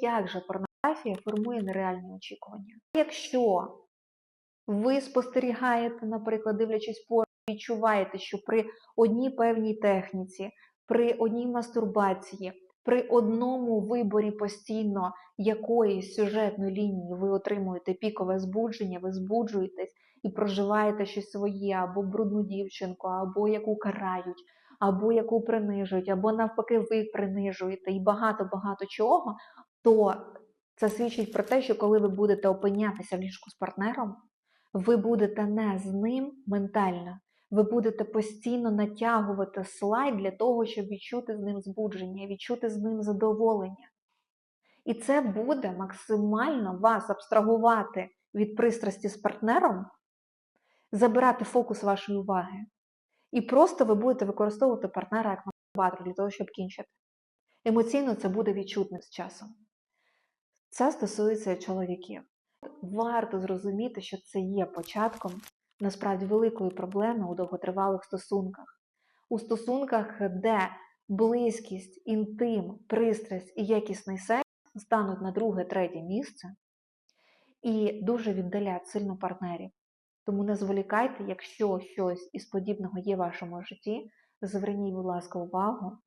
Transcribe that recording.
Як же порнографія формує нереальні очікування? Якщо ви спостерігаєте, наприклад, дивлячись порно, відчуваєте, що при одній певній техніці, при одній мастурбації, при одному виборі постійно якоїсь сюжетної лінії ви отримуєте пікове збудження, ви збуджуєтесь і проживаєте щось своє, або брудну дівчинку, або яку карають, або яку принижують, або навпаки, ви принижуєте і багато-багато чого, то це свідчить про те, що коли ви будете опинятися в ліжку з партнером, ви будете не з ним ментально, ви будете постійно натягувати слайд для того, щоб відчути з ним збудження, відчути з ним задоволення. І це буде максимально вас абстрагувати від пристрасті з партнером, забирати фокус вашої уваги. І просто ви будете використовувати партнера як мастурбатор для того, щоб кінчити. Емоційно це буде відчутно з часом. Це стосується чоловіків. Варто зрозуміти, що це є початком насправді великої проблеми у довготривалих стосунках. У стосунках, де близькість, інтим, пристрасть і якісний секс стануть на друге, третє місце і дуже віддалять сильно партнерів. Тому не зволікайте, якщо щось із подібного є в вашому житті, зверніть, будь ласка, увагу